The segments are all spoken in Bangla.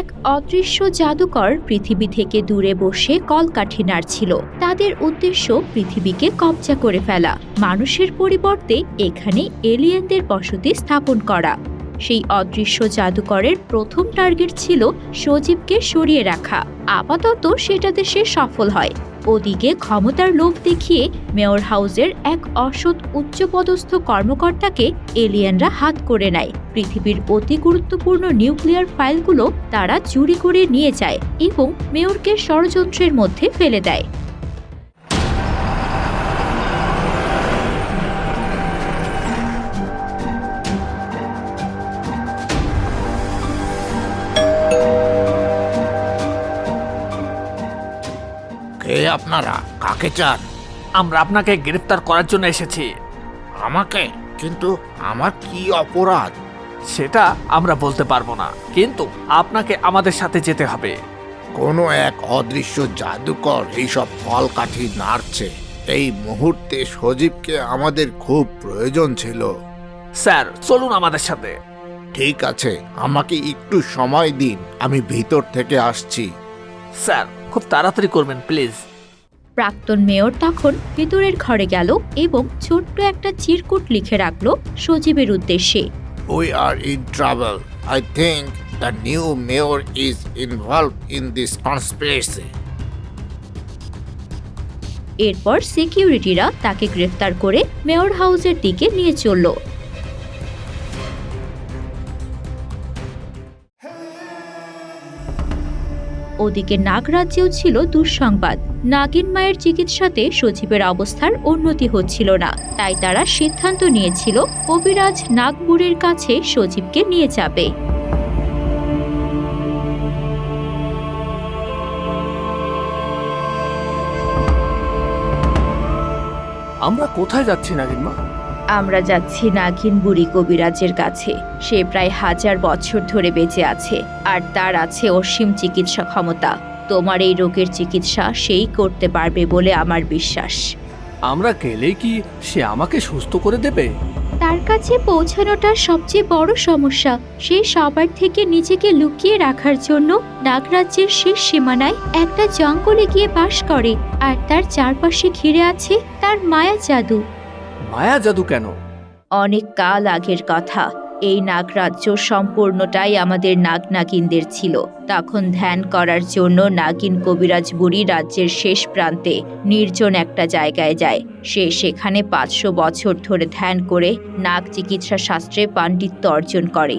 এক অদৃশ্য জাদুকর পৃথিবী থেকে দূরে বসে কলকাঠি নাড়ছিল। তাদের উদ্দেশ্য পৃথিবীকে কবজা করে ফেলা। মানুষের পরিবর্তে এখানে এলিয়েনদের বসতি স্থাপন করা। সেই অদৃশ্য জাদুকরের প্রথম টার্গেট ছিল সজীবকে সরিয়ে রাখা। আপাতত সেটাতে সে সফল হয়। ওদিকে ক্ষমতার লোভ দেখিয়ে মেয়র হাউজের এক অসৎ উচ্চপদস্থ কর্মকর্তাকে এলিয়েনরা হাত করে নেয়। পৃথিবীর অতি গুরুত্বপূর্ণ নিউক্লিয়ার ফাইলগুলো তারা চুরি করে নিয়ে যায় এবং মেয়রকে ষড়যন্ত্রের মধ্যে ফেলে দেয়। কে আপনারা কাকে চান? আমরা আপনাকে গ্রেফতার করার জন্য এসেছি। আমাকে? কিন্তু আমার কি অপরাধ? সেটা আমরা বলতে পারব না। কিন্তু আপনাকে আমাদের সাথে যেতে হবে। কোনো এক অদৃশ্য জাদুকর এইসব ফল কাঠি নাড়ছে। এই মুহূর্তে সজীবকে আমাদের খুব প্রয়োজন ছিল। স্যার চলুন আমাদের সাথে। ঠিক আছে আমাকে একটু সময় দিন। আমি ভিতর থেকে আসছি। স্যার খুব তাড়াতাড়ি করবেন প্লিজ। প্রাক্তন মেয়র তখন ভেতরের ঘরে গেল এবং ছোট্ট একটা চিরকুট লিখে রাখল সজীবের উদ্দেশ্যে। We are in travel I think the new mayor is involve in this conspiracy এরপর সিকিউরিটিরা তাকে গ্রেফতার করে মেয়র হাউসের দিকে নিয়ে চলল। ওদিকে নাগরাজ্যেও ছিল দুঃসংবাদ। নাগিন মায়ের চিকিৎসাতে সজীবের অবস্থার উন্নতি হচ্ছিল না। তাই তারা সিদ্ধান্ত নিয়েছিল, কবিরাজ নাগবুড়ির কাছে সজীবকে নিয়ে যাবে। আমরা কোথায় যাচ্ছি নাগিনমা আমরা যাচ্ছি নাগিন বুড়ি কবিরাজের কাছে। সে প্রায় হাজার বছর ধরে বেঁচে আছে আর তার আছে অসীম চিকিৎসা ক্ষমতা। তোমার এই রোগের চিকিৎসা সেই করতে পারবে বলে আমার বিশ্বাস। আমরা গেলেই কি সে আমাকে সুস্থ করে দেবে? তার কাছে পৌঁছানোটা সবচেয়ে বড় সমস্যা। সে সবার থেকে নিজেকে লুকিয়ে রাখার জন্য নাগরাজ্যের শেষ সীমানায় একটা জঙ্গলে গিয়ে বাস করে আর তার চারপাশে ঘিরে আছে তার মায়া জাদু। মায়া জাদু কেন? অনেক কাল আগের কথা। এই নাগরাজ্য সম্পূর্ণটাই আমাদের নাগ নাগিনদের ছিল। তখন ধ্যান করার জন্য নাগিন কবিরাজ বুড়ি রাজ্যের শেষ প্রান্তে নির্জন একটা জায়গায় যায়। সে সেখানে পাঁচশো বছর ধরে ধ্যান করে নাগ চিকিৎসা শাস্ত্রে পাণ্ডিত্য অর্জন করে।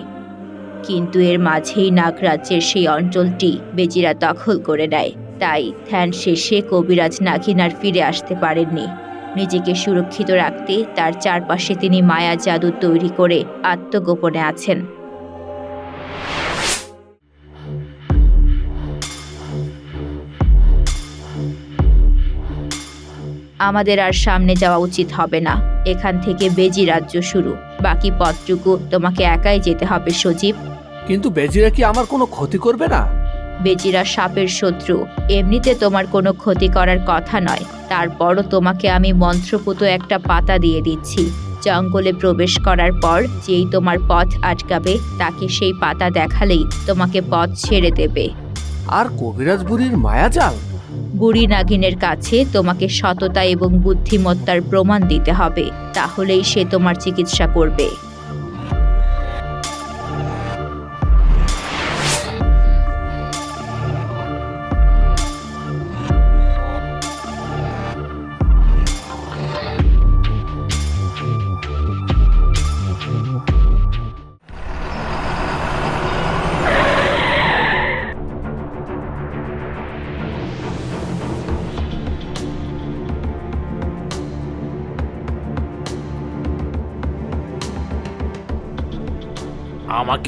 কিন্তু এর মাঝেই নাগরাজ্যের সেই অঞ্চলটি বেজিরা দখল করে নেয়। তাই ধ্যান শেষে কবিরাজ নাগিন আর ফিরে আসতে পারেননি। নিজেকে সুরক্ষিত রাখতে তার চারপাশে তিনি মায়া জাদু তৈরি করে আত্মগোপনে আছেন। আমাদের আর সামনে যাওয়া উচিত হবে না। এখান থেকে বেজি রাজ্য শুরু। বাকি পথটুকু তোমাকে একাই যেতে হবে, সজীব। কিন্তু বেজিরা কি আমার কোনো ক্ষতি করবে না? বেজিরা সাপের শত্রু এমনিতে তোমার কোনো ক্ষতি করার কথা নয়। তারপরও তোমাকে আমি মন্ত্রপুত একটা পাতা দিয়ে দিচ্ছি। জঙ্গলে প্রবেশ করার পর যেই তোমার পথ আটকাবে তাকে সেই পাতা দেখালেই তোমাকে পথ ছেড়ে দেবে। আর কবিরাজ বুড়ির মায়া জাল? বুড়ি নাগিনের কাছে তোমাকে সততা এবং বুদ্ধিমত্তার প্রমাণ দিতে হবে। তাহলেই সে তোমার চিকিৎসা করবে।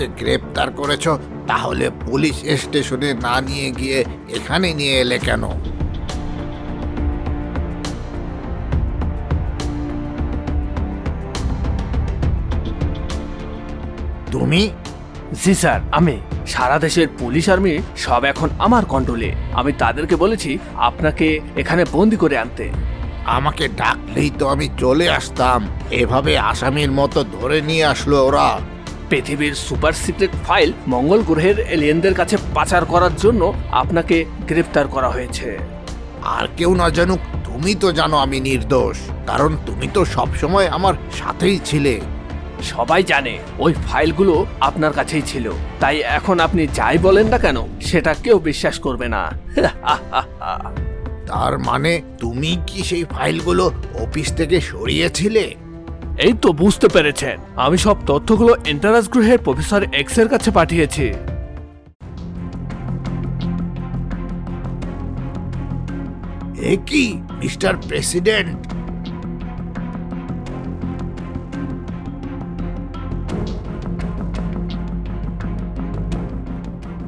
আমাকে গ্রেপ্তার করেছ তাহলে পুলিশ স্টেশনে না নিয়ে গিয়ে এখানে নিয়ে এলে কেন? তুমি? জি স্যার আমি। সারা দেশের পুলিশ আর্মি সব এখন আমার কন্ট্রোলে আমি তাদেরকে বলেছি আপনাকে এখানে বন্দি করে আনতে। আমাকে ডাকলেই তো আমি চলে আসতাম। এভাবে আসামির মতো ধরে নিয়ে আসলো ওরা। পৃথিবীর সুপার সিক্রেট ফাইল মঙ্গল গ্রহের এলিয়েনদের কাছে পাচার করার জন্য আপনাকে গ্রেফতার করা হয়েছে। আর কেউ না জানুক তুমি তো জানো আমি নির্দোষ কারণ তুমি তো সবসময় আমার সাথেই ছিলে। সবাই জানে ওই ফাইলগুলো আপনার কাছেই ছিল। তাই এখন আপনি যাই বলেন না কেন সেটা কেউ বিশ্বাস করবে না। তার মানে তুমি কি সেই ফাইলগুলো অফিস থেকে সরিয়েছিলে? এই তো বুঝতে পেরেছেন। আমি সব তথ্যগুলো এন্টারাস গ্রহের প্রফেসর এক্সের কাছে পাঠিয়েছি। এ কি, মিস্টার প্রেসিডেন্ট?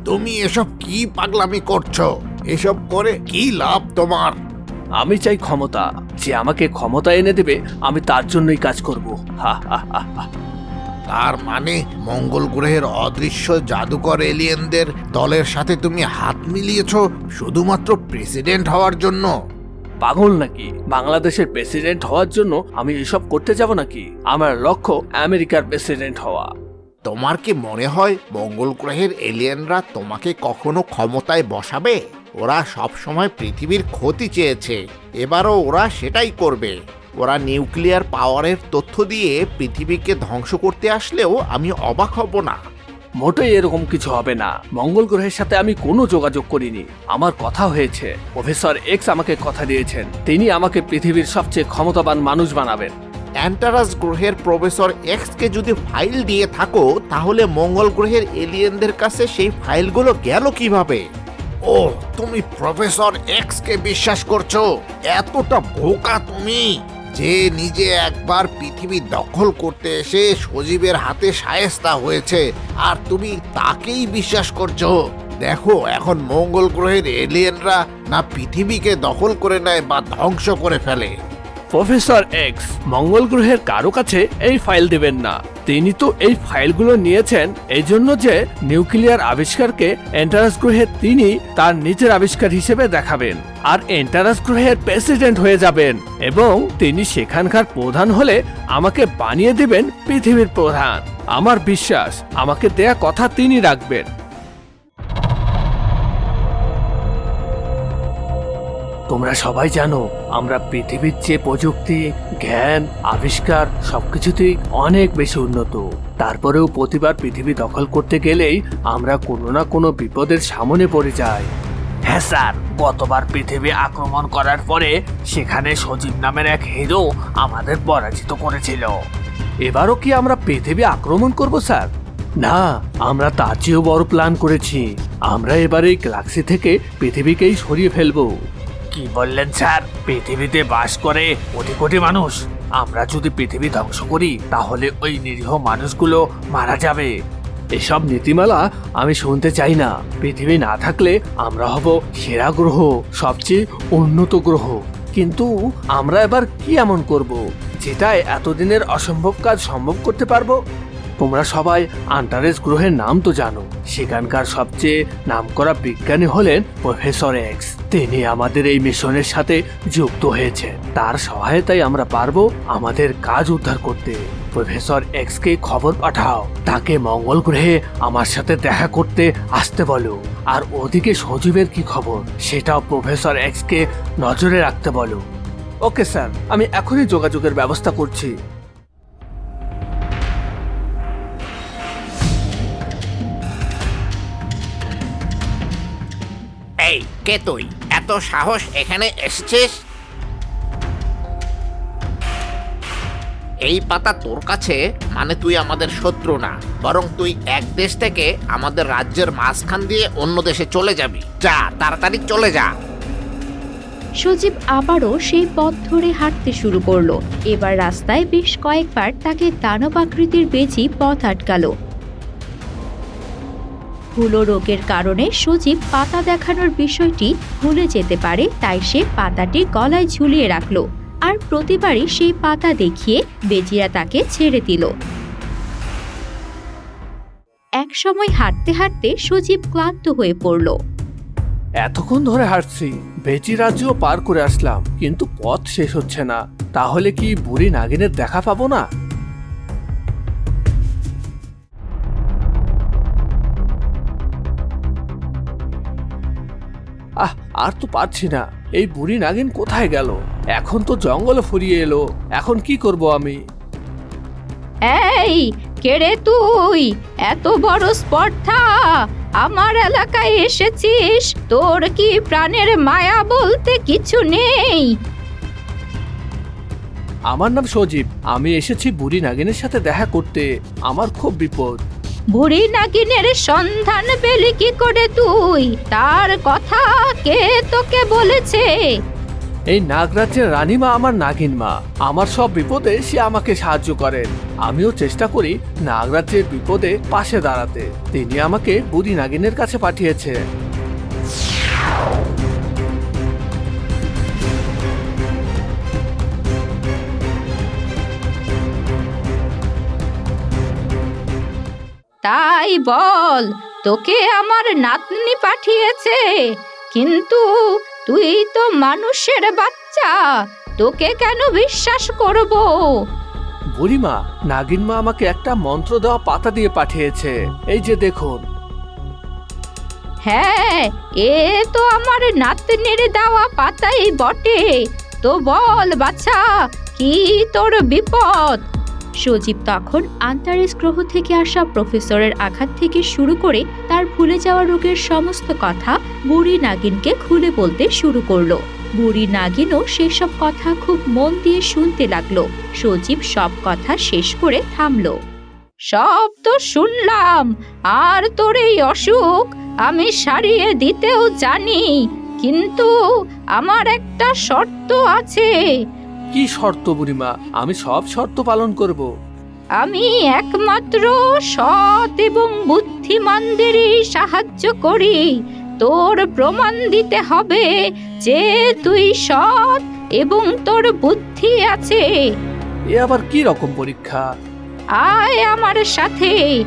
তুমি এসব কি পাগলামি করছ? এসব করে কি লাভ তোমার? আমি চাই ক্ষমতা। যে আমাকে ক্ষমতা এনে দেবে আমি তার জন্যই কাজ করব। হা হা হা হা। তার মানে মঙ্গল গ্রহের অদৃশ্য জাদুকর এলিয়েনদের দলের সাথে তুমি হাত মিলিয়েছো শুধুমাত্র প্রেসিডেন্ট হওয়ার জন্য? পাগল নাকি? বাংলাদেশের প্রেসিডেন্ট হওয়ার জন্য আমি এসব করতে যাব নাকি? আমার লক্ষ্য আমেরিকার প্রেসিডেন্ট হওয়া। তোমার কি মনে হয় মঙ্গল গ্রহের এলিয়েনরা তোমাকে কখনো ক্ষমতায় বসাবে? ওরা সব সময় পৃথিবীর ক্ষতি চেয়েছে। এবারও ওরা সেটাই করবে। ওরা নিউক্লিয়ার পাওয়ারের তথ্য দিয়ে পৃথিবীকে ধ্বংস করতে আসলেও আমি অবাক হব না। মোটেই এরকম কিছু হবে না। মঙ্গল গ্রহের সাথে আমি কোনো যোগাযোগ করিনি। আমার কথা হয়েছে প্রফেসর এক্স আমাকে কথা দিয়েছেন। তিনি আমাকে পৃথিবীর সবচেয়ে ক্ষমতাবান মানুষ বানাবেন। অ্যান্টারাস গ্রহের প্রফেসর এক্সকে যদি ফাইল দিয়ে থাকো তাহলে মঙ্গল গ্রহের এলিয়েনদের কাছে সেই ফাইলগুলো গেল কীভাবে? ও, তুমি প্রফেসর এক্সকে বিশ্বাস করছ? এতটা বোকা তুমি যে নিজে একবার পৃথিবী দখল করতে এসে সজীবের হাতে সায়েস্তা হয়েছে, আর তুমি তাকেই বিশ্বাস করছ? দেখো, এখন মঙ্গল গ্রহের এলিয়েনরা না পৃথিবীকে দখল করে নেয় বা ধ্বংস করে ফেলে। প্রফেসর এক্স মঙ্গল গ্রহের কারও কাছে এই ফাইল দেবেন না। তিনি তো এই ফাইলগুলো নিয়েছেন এই জন্য যে নিউক্লিয়ার আবিষ্কারকে এন্টারাস গ্রহে তিনি তার নিজের আবিষ্কার হিসেবে দেখাবেন আর এন্টারাস গ্রহের প্রেসিডেন্ট হয়ে যাবেন এবং তিনি সেখানকার প্রধান হলে আমাকে বানিয়ে দিবেন পৃথিবীর প্রধান। আমার বিশ্বাস, আমাকে দেয়া কথা তিনি রাখবেন। তোমরা সবাই জানো আমরা পৃথিবীর চেয়ে প্রযুক্তি, জ্ঞান, আবিষ্কার সবকিছুতেই অনেক বেশি উন্নত। তারপরেও প্রতিবার পৃথিবী দখল করতে গেলেই আমরা কোনো না কোনো বিপদের সামনে পড়ে যাই। হ্যাঁ স্যার, গতবার পৃথিবী আক্রমণ করার পরে সেখানে সজীব নামের এক হিরো আমাদের পরাজিত করেছিল। এবারও কি আমরা পৃথিবী আক্রমণ করব, স্যার? না, আমরা তার চেয়েও বড় প্ল্যান করেছি। আমরা এবার এই গ্যালাক্সি থেকে পৃথিবীকেই সরিয়ে ফেলব। কি বললেন স্যার? পৃথিবীতে বাস করে কোটি কোটি মানুষ। আমরা যদি পৃথিবী ধ্বংস করি, তাহলে ওই নিরীহ মানুষগুলো মারা যাবে। এসব নীতিমালা আমি শুনতে চাই না। পৃথিবী না থাকলে আমরা হব সেরা গ্রহ, সবচেয়ে উন্নত গ্রহ। কিন্তু আমরা এবার কি এমন করব? যেটাই এতদিনের অসম্ভব কাজ সম্ভব করতে পারব? তোমরা সবাই আন্টারেস গ্রহের নাম তো জানো। সেখানকার সবচেয়ে নামকরা বিজ্ঞানী হলেন প্রফেসর এক্স। তিনি আমাদের এই মিশনের সাথে যুক্ত হয়েছে। তার সহায়তায় আমরা পারব আমাদের কাজ উদ্ধার করতে। প্রফেসর এক্স কে খবর পাঠাও। তাকে মঙ্গল গ্রহে আমার সাথে দেখা করতে আসতে বলো। আর ওদিকে সজীবের কি খবর, সেটাও প্রফেসর এক্স কে নজরে রাখতে বলো। ওকে স্যার, আমি এখনই যোগাযোগের ব্যবস্থা করছি। কে তুই? এত সাহস এখানে এসেছিস? এই পাতা তোর কাছে মানে তুই আমাদের শত্রু না, বরং তুই এক দেশ থেকে আমাদের রাজ্যের মাঝখান দিয়ে অন্য দেশে চলে যাবি। যা, তাড়াতাড়ি চলে যা। সজীব আবারও সেই পথ ধরে হাঁটতে শুরু করল। এবার রাস্তায় বেশ কয়েকবার তাকে দানব আকৃতির বেজি পথ আটকালো। হুলো রোগের কারণে সজীব পাতা দেখানোর বিষয়টি ভুলে যেতে পারে, তাই সে পাতাটি গলায় ঝুলিয়ে রাখল আর প্রতিবারই সেই পাতা দেখিয়ে বেজিরা তাকে ছেড়ে দিল। এক সময় হাঁটতে হাঁটতে সজীব ক্লান্ত হয়ে পড়ল। এতক্ষণ ধরে হাঁটছি বেচি রাজ্য পার করে আসলাম, কিন্তু পথ শেষ হচ্ছে না, তাহলে কি বুড়ি নাগিনের দেখা পাবো না? আর তো পারছি না। এই বুড়ি নাগিন কোথায় গেল? এখন তো জঙ্গলে ফুরিয়ে এলো। এখন কি করব আমি? এই কেড়ে তুই? এত বড় স্পর্ধা। আমার এলাকায় এসেছিস। তোর কি প্রাণের মায়া বলতে কিছু নেই? আমার নাম সজীব। আমি এসেছি বুড়ি নাগিনের সাথে দেখা করতে। আমার খুব বিপদ। বুড়ি নাগিনের সন্ধান পেলি কি করে তুই? তার কথা কে তোকে বলেছে? এই নাগরাজ্যের রানীমা আমার নাগিন মা। আমার সব বিপদে সে আমাকে সাহায্য করেন। আমিও চেষ্টা করি নাগরাজ্যের বিপদে পাশে দাঁড়াতে। তিনি আমাকে বুড়ি নাগিনের কাছে পাঠিয়েছে তাই বল তোকে আমার নাতনি পাঠিয়েছে। কিন্তু তুই তো মানুষের বাচ্চা তোকে কেন বিশ্বাস করব? বুড়িমা নাগিন মা আমাকে একটা মন্ত্র দেওয়া পাতা দিয়ে পাঠিয়েছে। এই যে দেখুন। হ্যাঁ এ তো আমার নাতনির দেওয়া পাতাই বটে। তো বল বাচ্চা কি তোর বিপদ? সজীব তখন আন্তারিস গ্রহ থেকে আসা প্রফেসরের আঘাত থেকে শুরু করে তার ভুলে যাওয়া রোগের সমস্ত কথা বুড়ি নাগিনকে খুলে বলতে শুরু করল। বুড়ি নাগিনও সেসব কথা খুব মন দিয়ে শুনতে লাগল। সজীব সব কথা শেষ করে থামলো। সব তো শুনলাম, আর তোর এই অসুখ আমি সারিয়ে দিতেও জানি, কিন্তু আমার একটা শর্ত আছে। কি শর্ত বুড়িমা? আমি সব শর্ত পালন করব। আমি একমাত্র সৎ এবং বুদ্ধিমানদেরই সাহায্য করি। তোর প্রমাণ দিতে হবে যে তুই সৎ এবং তোর বুদ্ধি আছে। এ আবার কি রকম পরীক্ষা? আয় আমার সাথে।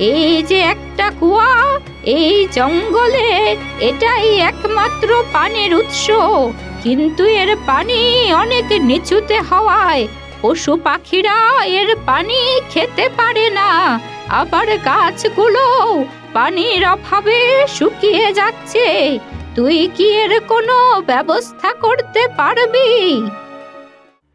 এই যে একটা কুয়া, এই জঙ্গলে এটাই একমাত্র পানির উৎস। কিন্তু এর পানি অনেক নিচুতে হওয়ায় পশু পাখিরা এর পানি খেতে পারে না। আবার গাছগুলো পানির অভাবে শুকিয়ে যাচ্ছে। তুই কি এর কোনো ব্যবস্থা করতে পারবি?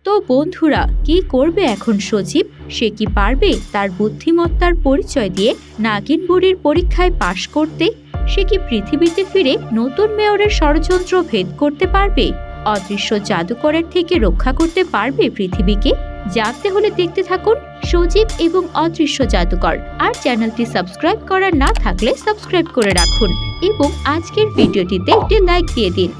তো বন্ধুরা, কি করবে এখন সজীব? সে কি পারবে তার বুদ্ধিমত্তার পরিচয় দিয়ে নাগিন বুড়ির পরীক্ষায় পাশ করতে? সে কি পৃথিবীতে ফিরে নতুন মেয়রের ষড়যন্ত্র ভেদ করতে পারবে? অদৃশ্য জাদুকরের থেকে রক্ষা করতে পারবে পৃথিবীকে? জানতে হলে দেখতে থাকুন সজীব এবং অদৃশ্য জাদুকর। আর চ্যানেলটি সাবস্ক্রাইব করা না থাকলে সাবস্ক্রাইব করে রাখুন এবং আজকের ভিডিওটিতে একটি লাইক দিয়ে দিন।